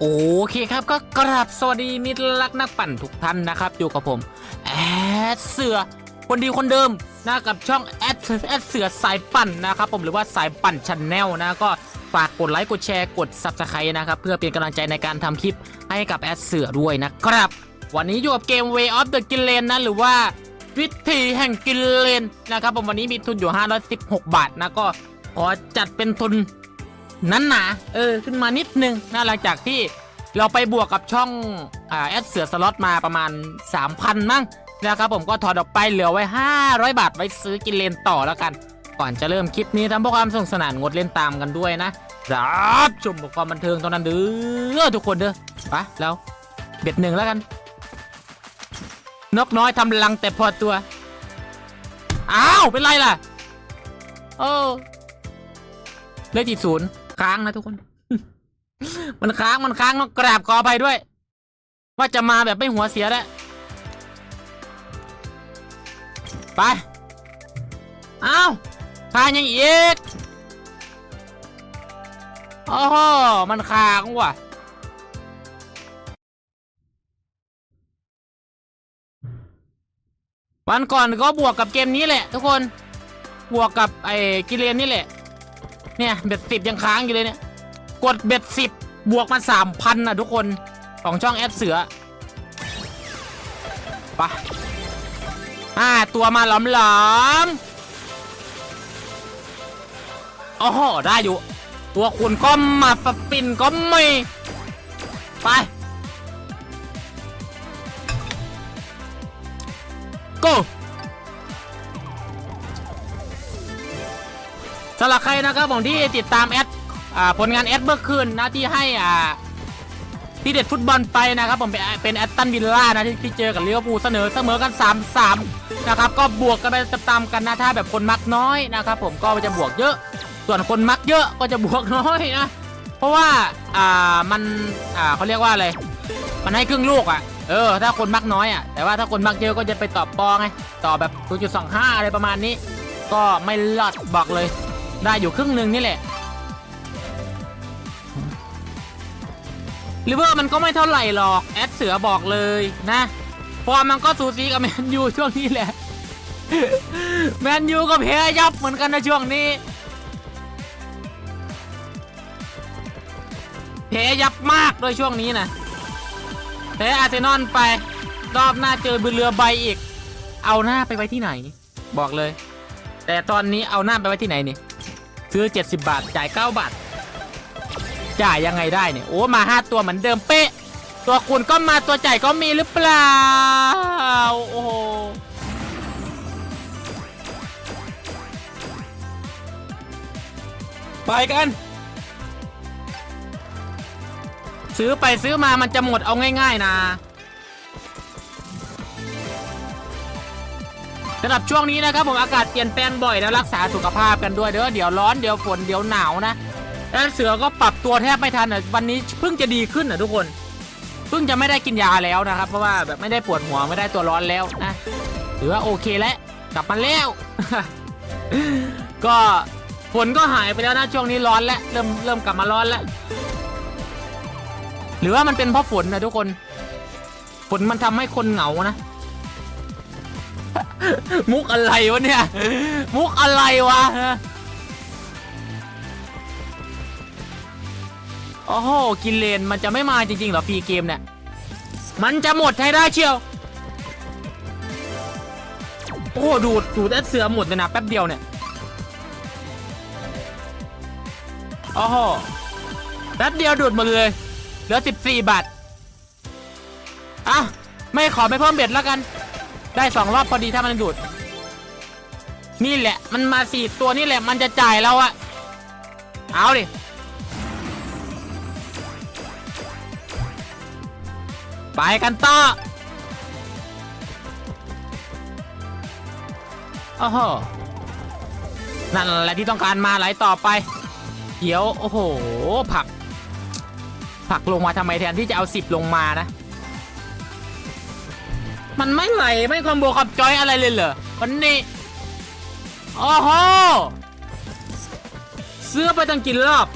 โอเคครับก็กราบสวัสดีมิตรรักนักปั่นทุกท่านนะครับ อยู่กับผมแอดเสือคนดีคนเดิมนะกับช่องแอดแอดเสือสายปั่นนะครับผมหรือว่าสายปั่นช n แนลนะก็ฝากกดไลค์กดแชร์กด subscribe นะครับ เพื่อเป็นกำลังใจในการทำคลิปให้กับแอดเสือด้วยนะครับ วันนี้อยู่กับเกม Way of the g i l l e n นะหรือว่าวิธีแห่งกินเลนนะครับผมวันนี้มีทุนอยู่ 516 บาทนะก็ขอจัดเป็นทุน นั้นหนาเออขึ้นมานิดนึงนะหลังจากที่เราไปบวกกับช่องอ่าแอดเสือสล็อตมาประมาณ 3,000 มั้งนะครับผมก็ถอดออกไปเหลือไว้ 500 บาทไว้ซื้อกินเลนต่อแล้วกัน ก่อนจะเริ่มคลิปนี้ทำเพื่อความสนุกสนานงดเล่นตามกันด้วยนะครับชมความบันเทิงตอนนั้นเด้อทุกคนเด้อไปแล้วเบ็ดหนึ่งแล้วกัน นกน้อยทำรังแต่พอตัว อ้าว เป็นไรล่ะ เออเลขที่ศูนย์ ค้างนะทุกคน มันค้างมันค้างต้องกราบขออภัยด้วย ว่าจะมาแบบไม่หัวเสียแล้วไปเอาค้างยังอีกโอ้โหมันค้างว่ะวันก่อนก็บวกกับเกมนี้แหละ ทุกคน บวกกับไอ้กิเลนนี่แหละ เนี่ยเบ็ดสิบยังค้างอยู่เลยเนี่ย กดเบ็ดสิบบวกมาสามพันนะทุกคนของช่องแอดเสือไปะอ่าตัวมาหลอมหลอมๆโอ้โหได้อยู่ ตัวคุณก็มาปปินก็ไม่ไป go สำหรับใครนะครับผมที่ติดตามแอดผลงานแอดเมื่อคืนนะที่ให้อ่าที่เด็ดฟุตบอลไปนะครับผมเป็นแอตตันวิลล่านะที่เจอกับลิเวอร์พูลเสนอเสมอกัน 3-3 นะครับ ก็บวกกันไปตามๆกันนะถ้าแบบคนมักน้อยนะครับผมก็จะบวกเยอะ ส่วนคนมักเยอะก็จะบวกน้อยนะเพราะว่าอ่ามันอ่าเขาเรียกว่าอะไรมันให้ครึ่งลูกอะเออถ้าคนมักน้อยอะแต่ว่าถ้าคนมักเยอะก็จะไปตอบปอไงต่อแบบ0.25 อะไรประมาณนี้ ก็ไม่รอดบอกเลย ได้อยู่ครึ่งหนึ่งนี่แหละลิเวอร์มันก็ไม่เท่าไหร่หรอก แอดเสือบอกเลยนะฟอร์มมันก็สูสีกับแมนยูช่วงนี้แหละ แมนยูก็แพ้ยับเหมือนกันในช่วงนี้แพ้ยับมากโดยช่วงนี้นะแพ้อาร์เซนอลไป รอบหน้าเจอบุเรือใบอีก เอาหน้าไปไว้ที่ไหน บอกเลย แต่ตอนนี้เอาหน้าไปไว้ที่ไหนนี่ ซื้อ 70 บาท จ่าย 9 บาท จ่ายยังไงได้เนี่ย โอ้ มา 5 ตัวเหมือนเดิมเป๊ะ ตัวคุณก็มาตัวจ่ายก็มีหรือเปล่า โอ้โหไปกัน ซื้อไปซื้อมามันจะหมดเอาง่าย ๆ นะ สำหรับช่วงนี้นะครับผมอากาศเปลี่ยนแปลงบ่อยแล้วรักษาสุขภาพกันด้วยเด้อเดี๋ยวร้อนเดี๋ยวฝนเดี๋ยวหนาวนะแล้วเสือก็ปรับตัวแทบไม่ทันอะวันนี้เพิ่งจะดีขึ้นอะทุกคนเพิ่งจะไม่ได้กินยาแล้วนะครับเพราะว่าแบบไม่ได้ปวดหัวไม่ได้ตัวร้อนแล้วนะถือว่าโอเคแล้วกลับมาแล้ว ก็ฝนก็หายไปแล้วนะช่วงนี้ร้อนแล้วเริ่มเริ่มกลับมาร้อนแล้ว หรือว่ามันเป็นเพราะฝนนะทุกคน ฝนมันทำให้คนเหงานะ มุกอะไรวะเนี่ย มุกอะไรวะโอ้โห กินเลนมันจะไม่มาจริงๆเหรอฟรีเกมเนี่ย มันจะหมดให้ได้เชียว โอ้โหดูด ดูดแอดเสือหมดเลยนะแป๊บเดียวเนี่ย โอ้โหแป๊บเดียวดูดหมดเลย เหลือ 14 บาทอะไม่ขอไม่เพิ่มเบ็ดแล้วกัน ได้สองรอบพอดีถ้ามันดูด นี่แหละ มันมาสี่ตัวนี่แหละ มันจะจ่ายเราอะเอาดิไปกันต่อโอ้โหนั่นแหละที่ต้องการมาไหลต่อไปเขียว โอ้โห ผัก ผักลงมาทำไมแทนที่จะเอาสิบลงมานะ มันไม่ไหลไม่คอมโบกับจอยอะไรเลยเหรอวันนี้โอ้โหเสื้อไปตั้งกี่รอบ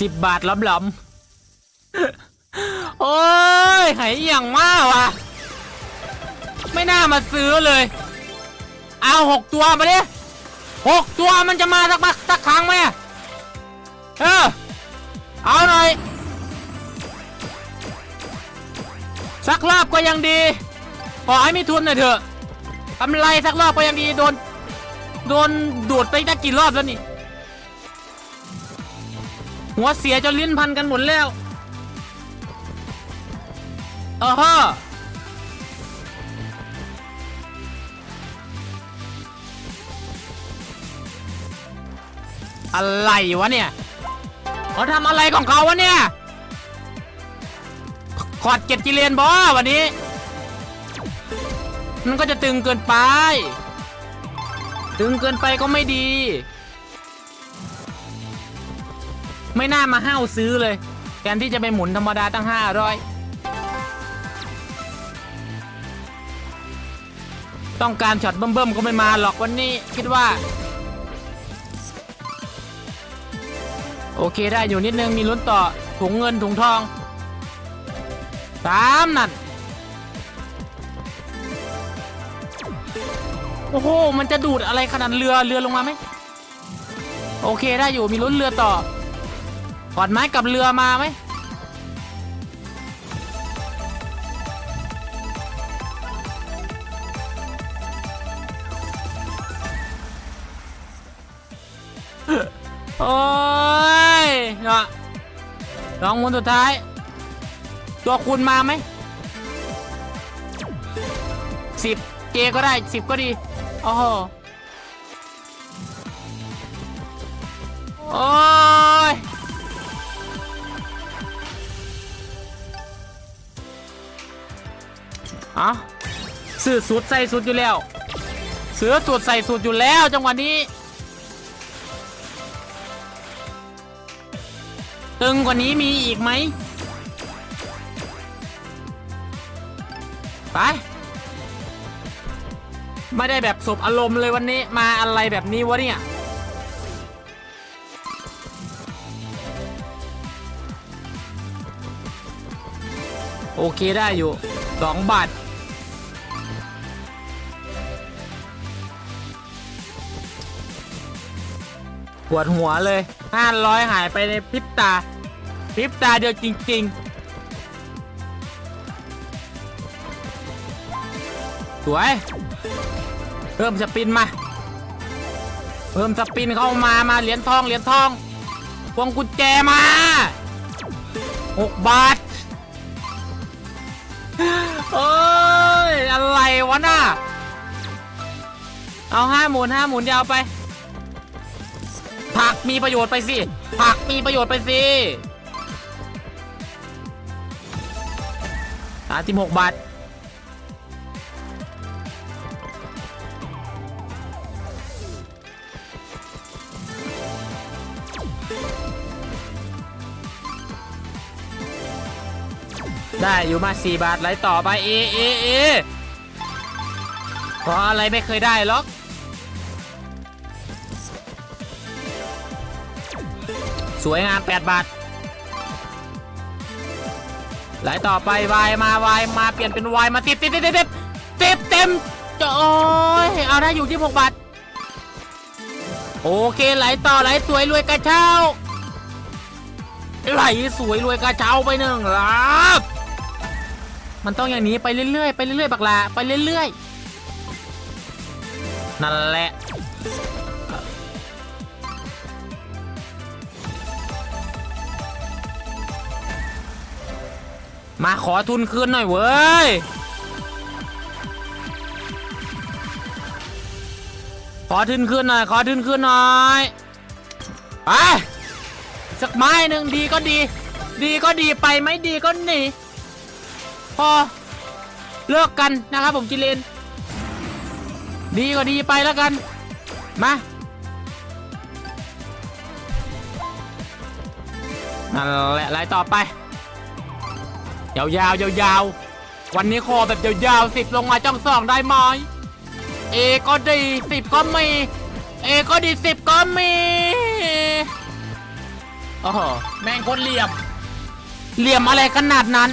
สิบบาทล้ำล้ำโอ้ยหายอย่างมากว่ะ ไม่น่ามาซื้อเลย เอาหกตัวมาดิหกตัวมันจะมาสักปักสักครั้งไหมเออ เอาหน่อย สักรอบก็ยังดี ขอให้มีทุนหน่อยเถอะกำไรสักรอบก็ยังดี โดน โดนดูดไปตั้งกี่รอบแล้วนี่ หัวเสียจนลิ้นพันกันหมดแล้วเออฮะอะไรวะเนี่ยเขาทำอะไรของเขาวะเนี่ย ขอดเก็ดกิเลนบอวันนี้ มันก็จะตึงเกินไป ตึงเกินไปก็ไม่ดี ไม่น่ามาห้าวซื้อเลยแทนที่จะไปหมุนธรรมดาตั้งห้าร้อยต้องการช็อตเบิ่มๆก็ไม่มาหรอกวันนี้คิดว่า โอเคได้อยู่นิดนึงมีลุ้นต่อถุงเงินถุงทองสามนั่นโอ้โห มันจะดูดอะไรขนาดเรือเรือลงมาไหม โอเคได้อยู่มีลุ้นเรือต่อ ขอนไม้กับเรือมาไหมโอ้ยเนาะลองคนสุดท้าย ตัวคุณมาไหมสิบเจก็ได้สิบก็ดีโอ้โหโอ้ อะซื้อสูตรใส่สูตรอยู่แล้วเสือสูตรใส่สูตรอยู่แล้วจังหวะนี้ ตึงกว่านี้มีอีกไหมไปไม่ได้แบบสบอารมณ์เลยวันนี้มาอะไรแบบนี้วะเนี่ยโอเคได้อยู่สองบาท ปวดหัวเลยห้าร้อยหายไปในพริบตาพริบตาเดียวจริง ๆ สวย เพิ่มสปินมา เพิ่มสปินเข้ามามาเหรียญทองเหรียญทองพวงกุญแจมาหกบาทโอ้ย อะไรวะน่ะ เอาห้าหมุนห้าหมุนยาวไป ผักมีประโยชน์ไปสิ ผักมีประโยชน์ไปสิสามสิบหกบาทได้อยู่มาสี่บาทไหลต่อไปเอเอเอเพราะอะไรไม่เคยได้หรอก สวยงาม 8 บาท ไหลต่อไปวายมาวายมาเปลี่ยนเป็นวายมาติดติดติดติดติดติดเต็มจะโอ้ยเอาได้อยู่ที่6บาท โอเคไหลต่อไหลสวยรวยกระเช้า ไหลสวยรวยกระเช้าไปหนึ่งครับมันต้องอย่างนี้ไปเรื่อยๆไปเรื่อยๆบักลาไปเรื่อยๆนั่นแหละ มาขอทุนคืนหน่อยเว้ย ขอทุนคืนหน่อย ขอทุนคืนหน่อยไปสักไม้หนึ่งดีก็ดี ดีก็ดีไปไม่ดีก็หนีพอเลิกกันนะครับผมจิเลน ดีก็ดีไปแล้วกัน มานั่นแหละไล่ต่อไป ยาวๆยาวๆวันนี้ขอแบบยาวๆสิบลงมาจ้องสองได้ไหมเอก็ดีสิบก็มีเอก็ดีสิบก็มีโอ้โหแม่งโคนเหลี่ยม เหลี่ยมอะไรขนาดนั้น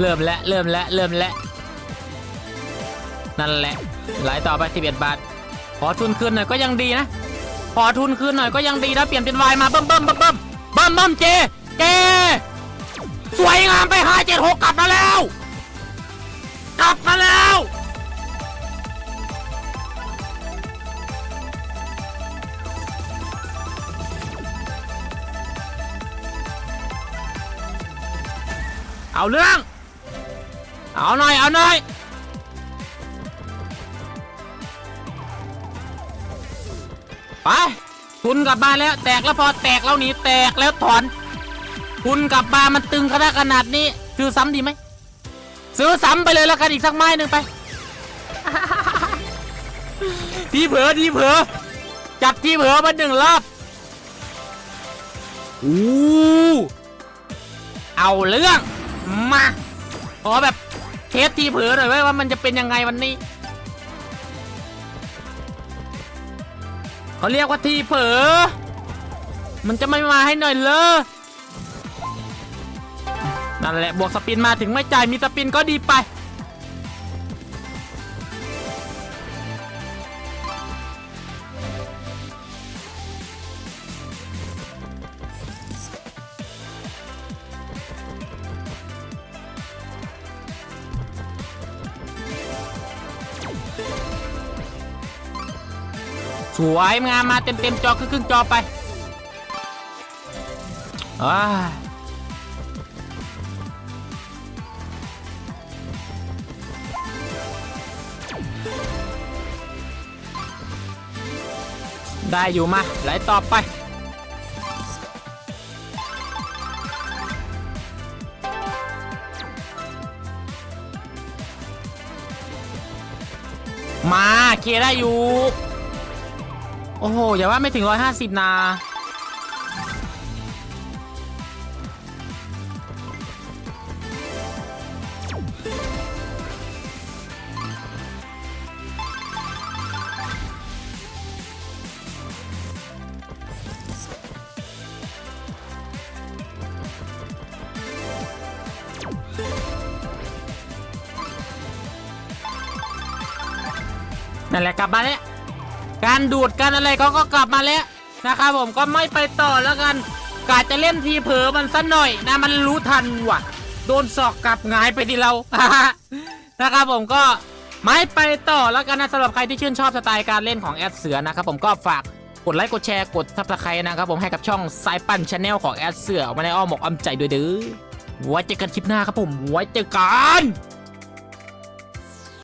เริ่มแล้วเริ่มแล้วเริ่มแล้วนั่นแหละไหลต่อไป 11 บาท ขอทุนคืนหน่อยก็ยังดีนะ ขอทุนคืนหน่อยก็ยังดีนะเปลี่ยนเป็นวายมาเบิ่มเบิ่มเบิ่มเบิ่มเบิ่มเบิ่มเจเจสวยงามไปห้าเจ็ดหกกลับมาแล้ว กลับมาแล้วเอาเรื่อง เอาหน่อย เอาหน่อยไปทุนกลับมาแล้ว แตกแล้วพอแตกแล้วหนีแตกแล้วถอนทุนกลับมามันตึงขนาดขนาดนี้ ซื้อซ้ำดีไหมซื้อซ้ำไปเลยแล้วกันอีกสักไม้หนึ่งไปทีเผลอทีเผลอจับทีเผลอมาหนึ่งรอบอู้เอาเรื่องมาขอแบบ เทสทีเผลอหน่อยไว้ยว่ามันจะเป็นยังไงวันนี้เขาเรียกว่าทีเผลอมันจะไม่มาให้หน่อยเลยนั่นแหละบวกสปินมาถึงไม่จ่ายมีสปินก็ดีไป วยงามมาเต็มเต็มจอครึ่งจอไปอ้าได้อยู่มาไหลต่อไป มาเคลียได้อยู่ โอ้โห อย่าว่าไม่ถึง150นานั่นแหละกลับมาแล้ว การดูดกันอะไรเขาก็กลับมาแล้วนะครับผมก็ไม่ไปต่อแล้วกันกาจะเล่นทีเผลอมันสักหน่อยนะมันรู้ทันว่ะ โดนศอกกลับงายไปที่เรานะครับผมก็ไม่ไปต่อแล้วกันนะสำหรับใครที่ชื่นชอบสไตล์การเล่นของแอดเสือนะครับผมก็ฝากกดไลค์กดแชร์กดซับสไครต์นะครับผมให้กับช่องสายปั่นชาแนลของแอดเสือมาในอ้อมอกอ้อมใจด้วยเด้อไว้เจอกันคลิปหน้าครับผมไว้เจอกัน